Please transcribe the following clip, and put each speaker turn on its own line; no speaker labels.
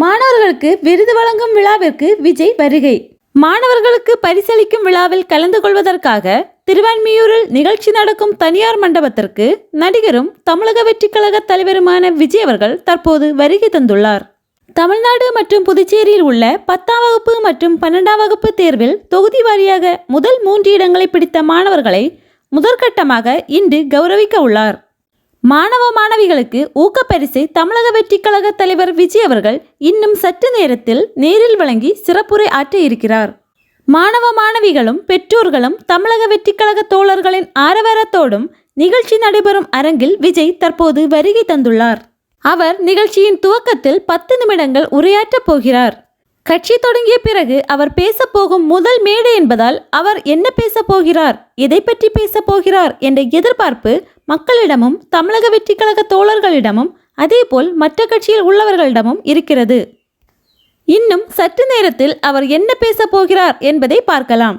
மாணவர்களுக்கு விருது வழங்கும் விழாவிற்கு விஜய் வருகை. மாணவர்களுக்கு பரிசளிக்கும் விழாவில் கலந்து கொள்வதற்காக திருவான்மியூரில் நிகழ்ச்சி நடக்கும் தனியார் மண்டபத்திற்கு நடிகரும் தமிழக வெற்றிக்கழக தலைவருமான விஜய் அவர்கள் தற்போது வருகை தந்துள்ளார். தமிழ்நாடு மற்றும் புதுச்சேரியில் உள்ள பத்தாம் வகுப்பு மற்றும் பன்னெண்டாம் வகுப்பு தேர்வில் தொகுதி வாரியாக முதல் மூன்று இடங்களை பிடித்த மாணவர்களை முதற்கட்டமாக இன்று கௌரவிக்க உள்ளார். மாணவ மாணவிகளுக்கு ஊக்கப்பரிசை தமிழக வெற்றிக் கழக தலைவர் விஜய் அவர்கள் இன்னும் சற்று நேரத்தில் நேரில் வழங்கி சிறப்புரை ஆற்ற இருக்கிறார் மாணவ மாணவிகளும் பெற்றோர்களும் தமிழக வெற்றிக் கழக தோழர்களின் ஆரவாரத்தோடும் நிகழ்ச்சி நடைபெறும் அரங்கில் விஜய் தற்போது வருகை தந்துள்ளார். அவர் நிகழ்ச்சியின் துவக்கத்தில் பத்து நிமிடங்கள் உரையாற்றப் போகிறார். கட்சி தொடங்கிய பிறகு அவர் பேசப்போகும் முதல் மேடை என்பதால் அவர் என்ன பேசப் போகிறார் எதை பற்றி பேசப் போகிறார் என்ற எதிர்பார்ப்பு மக்களிடமும் தமிழக வெற்றிக் கழக தோழர்களிடமும் அதேபோல் மற்ற கட்சியில் உள்ளவர்களிடமும் இருக்கிறது. இன்னும் சற்று நேரத்தில் அவர் என்ன பேசப் போகிறார் என்பதை பார்க்கலாம்.